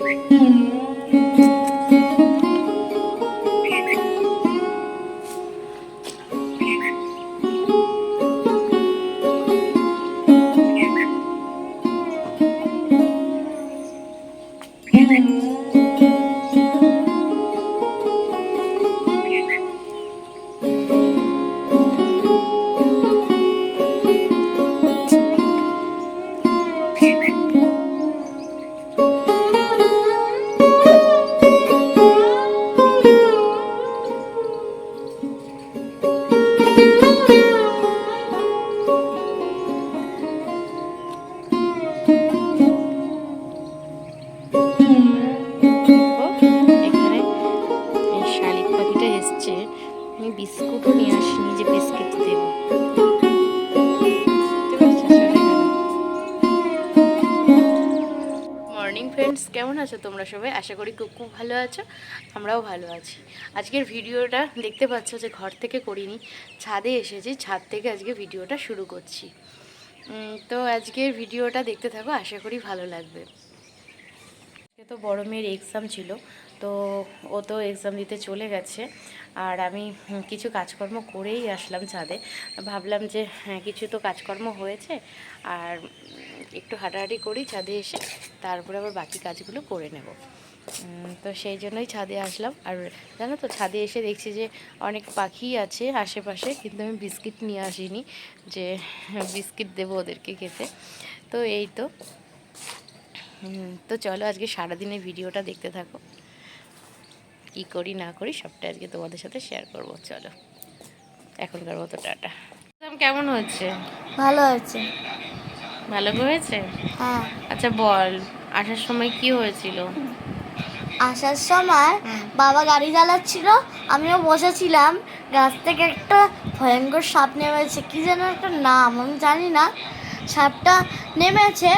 Hmm. আছো তোমরা সবাই, আশা করি খুব খুব ভালো আছো, আমরাও ভালো আছি। আজকের ভিডিওটা দেখতে পাচ্ছ যে ঘর থেকে করিনি, ছাদে এসেছি, ছাদ থেকে আজকে ভিডিওটা শুরু করছি। তো আজকের ভিডিওটা দেখতে থাকো, আশা করি ভালো লাগবে। আজকে তো বড় মেয়ের এক্সাম ছিল তো ও তো এক্সাম দিতে চলে গেছে। আর আমি কিছু কাজকর্ম করেই আসলাম ছাদে। ভাবলাম যে হ্যাঁ কিছু তো কাজকর্ম হয়েছে। আর একটু হাঁটাহাঁটি করি ছাদে এসে, তারপরে আবার বাকি কাজগুলো করে নেব। তো সেই জন্যই ছাদে আসলাম। আর জানো তো, ছাদে এসে দেখছি যে, অনেক পাখি আছে আশেপাশে, কিন্তু আমি বিস্কিট নিয়ে আসিনি যে, বিস্কিট দেবো ওদেরকে খেতে। তো এই তো। তো চলো আজকে সারাদিনের ভিডিওটা দেখতে থাকো। কি করি না করি সবটা আজকে তোমাদের সাথে শেয়ার করব চলো। এখনকার মতো টাটা। কেমন হচ্ছে? ভালো আছে। ভালো হয়েছে? হ্যাঁ। আচ্ছা বল আসার সময় কি হয়েছিল? আসার সময় বাবা গাড়ি চালাচ্ছিল আমিও বসেছিলাম। গাছ থেকে একটা ভয়ঙ্কর সাপ নেমেছে কি যেন একটা নাম আমি জানি না। সাপটা নেমেছে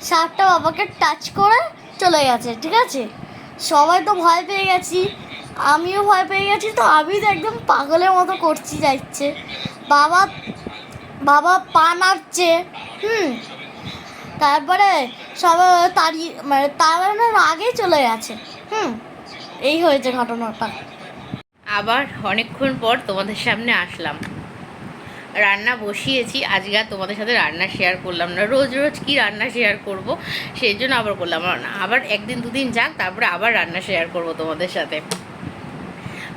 সাপটা বাবাকে টাচ করে চলে গেছে ঠিক আছে? সবাই তো ভয় পেয়ে গেছি। আমিও ভয় পেয়ে গেছি, তো আমি তো একদম পাগলের মতো করছি যাচ্ছে। বাবা বাবা পা নাড়ছে, হুম। তারপরে সবাই তাড়িয়ে মানে তাড়ানোর আগেই চলে গেছে, হুম। এই হয়েছে ঘটনাটা। আবার অনেকক্ষণ পর তোমাদের সামনে আসলাম। রান্না বসিয়েছি, আজকে আর তোমাদের সাথে রান্না শেয়ার করলাম না। রোজ রোজ কি রান্না শেয়ার করব, সেই জন্য আবার করলাম আবার একদিন, দুদিন যাক, তারপরে আবার রান্না শেয়ার করব তোমাদের সাথে।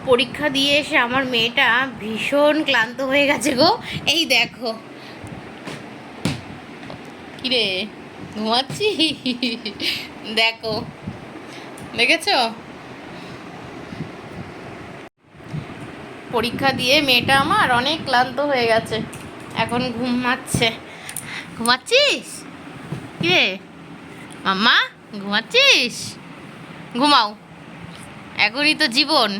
পরীক্ষা দিয়ে এসে আমার মেয়েটা ভীষণ ক্লান্ত হয়ে গেছে গো। এই দেখো। কিরে ঘুমাচ্ছি দেখো। দেখেছ? পরীক্ষা দিয়ে মেয়েটা আমার অনেক ক্লান্ত হয়ে গেছে। এখন ঘুমাচ্ছে। ঘুমাচ্ছিস? কিরে? মাম্মা, ঘুমাচ্ছিস? ঘুমাও। এখনই তো জীবন।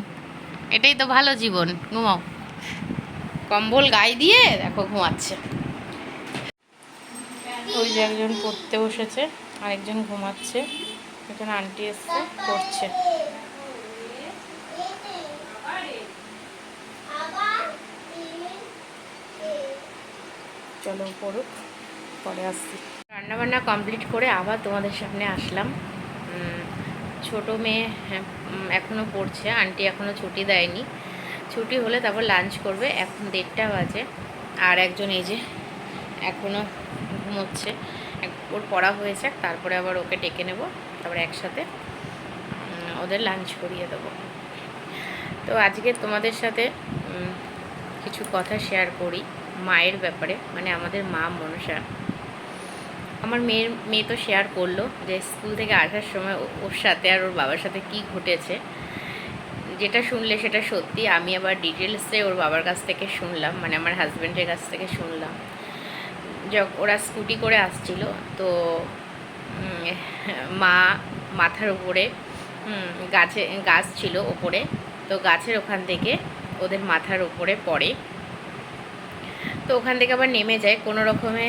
এটাই তো ভালো জীবন, ঘুমাও। কম্বল গায়ে দিয়ে দেখো ঘুমাচ্ছে। ওই যে একজন পড়তে বসেছে, আরেকজন ঘুমাচ্ছে একজন আন্টি এসছে, পড়ছে। চলো পড়ুক, পরে আসছি। রান্নাবান্না কমপ্লিট করে আবার তোমাদের সামনে আসলাম। ছোট মেয়ে হ্যাঁ, উম, এখনও পড়ছে আন্টি এখনও ছুটি দেয়নি। ছুটি হলে তারপর লাঞ্চ করবে এখন দেড়টা বাজে। আর একজন এই যে এখনও ঘুমোচ্ছে ওর পড়া হয়েছে তারপরে আবার ওকে ডেকে নেব তারপরে একসাথে ওদের লাঞ্চ করিয়ে দেবো। তো আজকে তোমাদের সাথে কিছু কথা শেয়ার করি মায়ের ব্যাপারে মানে আমাদের মা মনসা। আমার মেয়ের, মেয়ে তো শেয়ার করল যে স্কুল থেকে আসার সময় ওর সাথে আর ওর বাবার সাথে কি ঘটেছে। যেটা শুনলে সেটা সত্যি, আমি আবার ডিটেলসে ওর বাবার কাছ থেকে শুনলাম মানে আমার হাজব্যান্ডের কাছ থেকে শুনলাম। যখন ওরা স্কুটি করে আসছিল, তো মা মাথার উপরে গাছে, গাছ ছিল ওপরে, তো গাছের ওখান থেকে ওদের মাথার উপরে পড়ে। তো ওখান থেকে আবার নেমে যায়, কোনো রকমে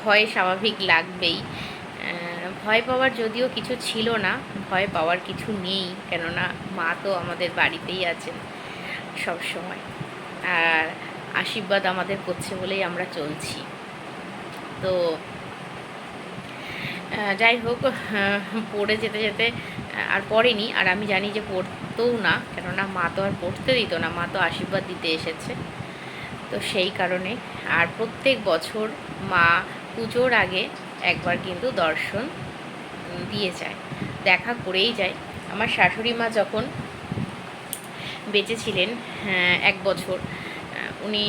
ভয় স্বাভাবিক লাগবেই। ভয় পাওয়ার যদিও কিছু ছিল না, ভয় পাওয়ার কিছু নেই, কেননা মা তো আমাদের বাড়িতেই আছেন সব সময় আর আশীর্বাদ আমাদের করছে বলেই আমরা চলছি। তো যাই হোক পড়ে যেতে যেতে আর পড়েনি, আর আমি জানি যে পড়তেও না, কেননা মা তো আর পড়তে দিত না, মা তো আশীর্বাদ দিতে এসেছে। তো সেই কারণে, আর প্রত্যেক বছর মা পুজোর আগে একবার কিন্তু দর্শন দিয়ে যায়, দেখা করেই যায়। আমার শাশুড়ি মা যখন বেঁচে ছিলেন এক বছর উনি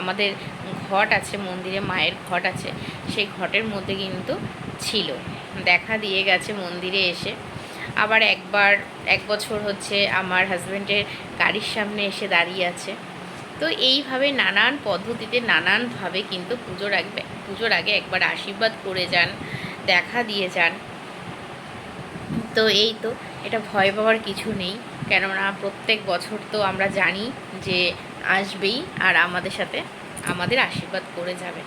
আমাদের ঘট আছে, মন্দিরে মায়ের ঘট আছে, সেই ঘটের মধ্যে কিন্তু ছিল। দেখা দিয়ে গেছে মন্দিরে এসে। আবার একবার, এক বছর হচ্ছে আমার হাজব্যান্ডের গাড়ির সামনে এসে দাঁড়িয়ে আছে। তো এইভাবে নানান পদ্ধতিতে নানানভাবে কিন্তু পুজোর আগে পুজোর আগে একবার আশীর্বাদ করে যান, দেখা দিয়ে যান। তো এই তো, এটা ভয় পাওয়ার কিছু নেই। কেননা প্রত্যেক বছর তো আমরা জানি যে আসবেই আর আমাদের সাথে আমাদের আশীর্বাদ করে যাবে।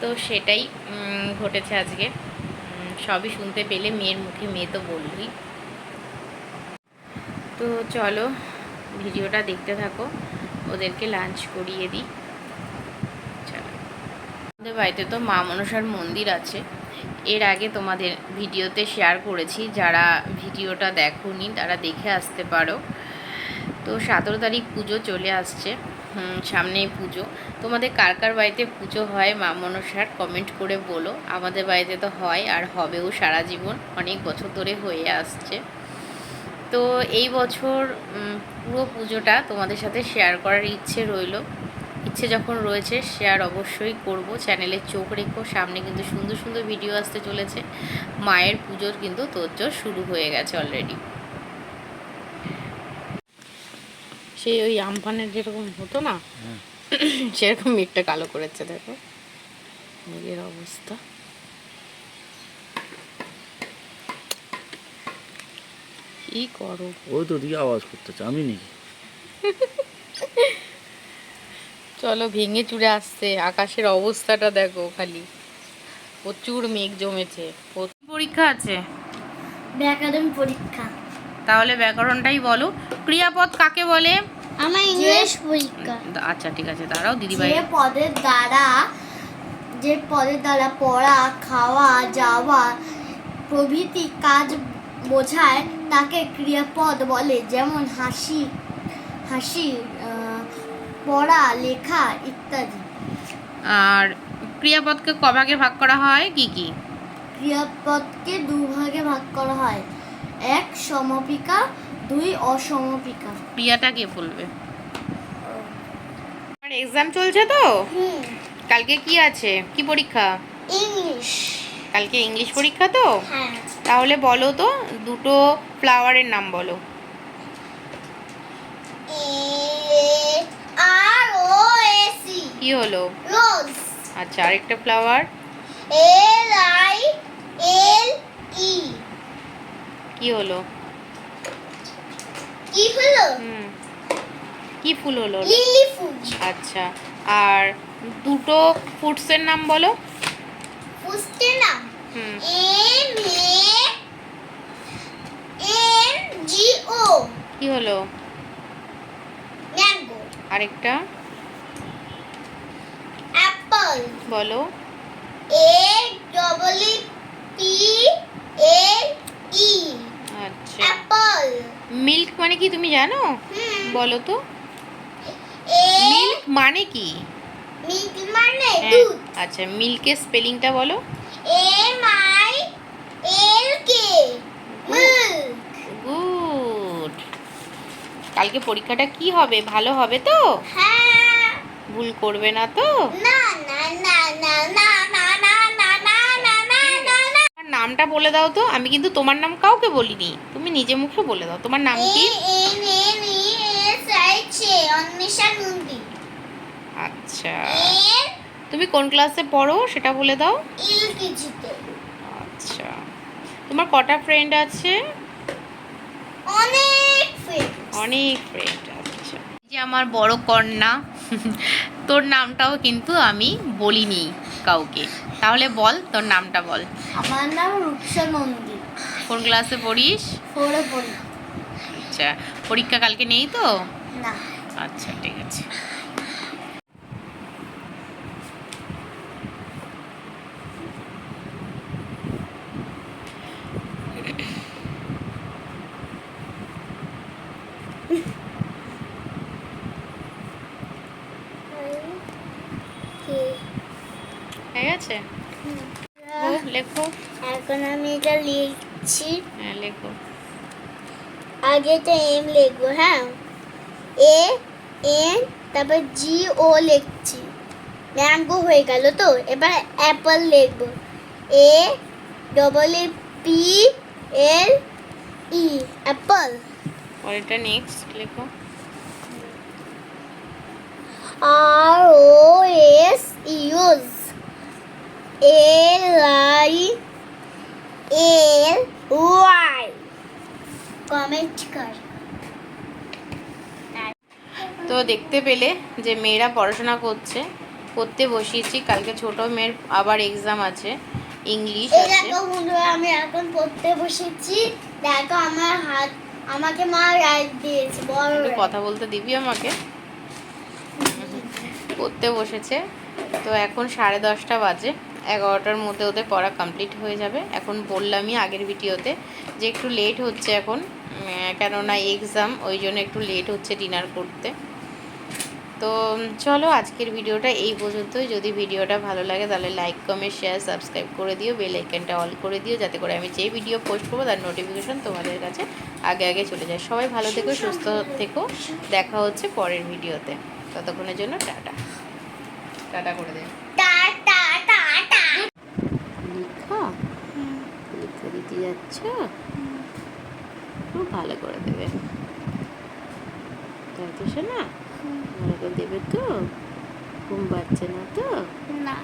তো সেটাই ঘটেছে আজকে। সবই শুনতে পেলে মেয়ের মুখে মেয়ে তো বলবই। তো চলো ভিডিওটা দেখতে থাকো। ওদেরকে লাঞ্চ করিয়ে দিই। আমাদের বাড়িতে তো মা মনসার মন্দির আছে। এর আগে তোমাদের ভিডিওতে শেয়ার করেছি। যারা ভিডিওটা দেখোনি, তারা দেখে আসতে পারো। তো সতেরো তারিখ পুজো চলে আসছে। সামনেই পুজো। তোমাদের কার কার বাড়িতে পুজো হয় মা মনসার কমেন্ট করে বলো। আমাদের বাড়িতে তো হয় আর হবেও সারা জীবন। অনেক বছর ধরে হয়ে আসছে। তো এই বছর পুরো পুজোটা তোমাদের সাথে শেয়ার করার ইচ্ছে রইল। ইচ্ছে যখন রয়েছে শেয়ার অবশ্যই করব। চ্যানেলে চোখ রেখো সামনে কিন্তু সুন্দর সুন্দর ভিডিও আসতে চলেছে। মায়ের পুজোর কিন্তু তোরজোর শুরু হয়ে গেছে অলরেডি সেই ওই আমফানের যেরকম হতো না? সেরকম মিটটা কালো করেছে দেখো। মেয়ের অবস্থা। কি করো? ওই তো দিকে আওয়াজ করতেছে আমি নাকি? চলো ভেঙে চুরে আসছে আকাশের অবস্থাটা দেখো খালি। প্রচুর মেঘ জমেছে। প্রচুর পরীক্ষা আছে? ব্যাকরণ পরীক্ষা। তাহলে ব্যাকরণটাই বলো। ক্রিয়াপদ কাকে বলে? আমার ইংলিশ পরীক্ষা। আচ্ছা ঠিক আছে দাঁড়াও দিদিভাই। যে পদের দ্বারা যে পদের দ্বারা পড়া খাওয়া যাওয়া প্রভৃতি কাজ বোঝায় তাকে ক্রিয়াপদ বলে যেমন হাসি হাসি পড়া লেখা ইত্যাদি। আর ক্রিয়াপদকে ক ভাগে ভাগ করা হয় কি কি? ক্রিয়াপদকে দুভাগে ভাগ করা হয়। এক সমপিকা দুই অসমপিকা। ক্রিয়াটা কে বলবে? এক্সাম চলছে তো? কালকে কি আছে? কি পরীক্ষা? ইংলিশ। কালকে ইংলিশ পরীক্ষা তো? হ্যাঁ। তাহলে বলো তো দুটো ফ্লাওয়ারের নাম বলো। কি হলো? রোজ। আচ্ছা আরেকটা ফ্লাওয়ার। এল আই এল ই। কি হলো? কি হলো? কি ফুল হলো? লিলি ফুল। আচ্ছা আর দুটো ফুডসের নাম বলো। নাম হুম। এম এ এন জি ও। কি হলো? ম্যাঙ্গো। আরেকটা। অ্যাপল। বলো। A double E P A E. আচ্ছা। অ্যাপল। মিল্ক মানে কি তুমি জানো? বলো তো। মিল্ক মানে কি? মিল্ক মানে হ্যাঁ, দুধ আচ্ছা মিল্কের স্পেলিংটা বলো M I L K good কালকে পরীক্ষাটা কি হবে ভালো হবে তো হ্যাঁ ভুল করবে না তো না না না না না না না না না না না না না নামটা বলে দাও তো আমি কিন্তু তোমার নাম কাউকে বলিনি তুমি নিজে মুখে বলে দাও তোমার নাম কি A E S H A Anwesha Nandi আচ্ছা। তুমি কোন ক্লাসে পড়ো সেটা বলে দাও। আচ্ছা। তোমার কটা ফ্রেন্ড আছে? অনেক ফ্রেন্ড অনেক ফ্রেন্ড আচ্ছা যে আমার বড় কন্যা তোর নামটাও কিন্তু আমি বলিনি কাউকে। তাহলে বল তোর নামটা বল। আমার নাম রূপসা নন্দী। কোন ক্লাসে পড়িস? ফোরে পড়ি। আচ্ছা। পরীক্ষা কালকে নেই তো? না। আচ্ছা ঠিক আছে এখন আমি এটা লিখছি। হ্যাঁ লেখো। আগে এটা এম লিখব হ্যাঁ? এ এন তারপর জি ও লিখছি। ম্যাঙ্গো হয়ে গেল তো? এবার অ্যাপল লিখব। A double A P L E apple. পরেরটা নেক্সট লেখো। R O S use. L I L Y comment কর তো দেখতে পেলে যে মেয়েরা পড়াশোনা করছে করতে বসিয়েছি কালকে ছোট মেয়ের আবার এক্সাম আছে ইংলিশ আছে। আমি এখন পড়তে বসেছি। দেখো আমার হাত আমাকে মা রাইট দিয়েছে বড়। কথা বলতে দিবি আমাকে? পড়তে বসেছে তো এখন সাড়ে দশটা বাজে। এগারোটার মধ্যে ওদের পড়া কমপ্লিট হয়ে যাবে। এখন বললামই আগের ভিডিওতে যে একটু লেট হচ্ছে এখন কেননা এক্সাম ওই জন্য একটু লেট হচ্ছে ডিনার করতে। তো, চলো আজকের ভিডিওটা এই পর্যন্তই। যদি ভিডিওটা ভালো লাগে তাহলে লাইক কমেন্ট শেয়ার সাবস্ক্রাইব করে দিও। বেল আইকনটা অল করে দিও যাতে করে আমি যে ভিডিও পোস্ট করব তার নোটিফিকেশন তোমাদের কাছে আগে আগে চলে যায়। সবাই ভালো থেকো, সুস্থ থেকো। দেখা হচ্ছে পরের ভিডিওতে। ততক্ষণের জন্য টাটা। টাটা করে টা লিখা পরীক্ষা দিতে যাচ্ছ? খুব ভালো করে দেবে। তাই তো শোনা ভালো করে দেবে তো? ঘুম পাচ্ছে না তো? না।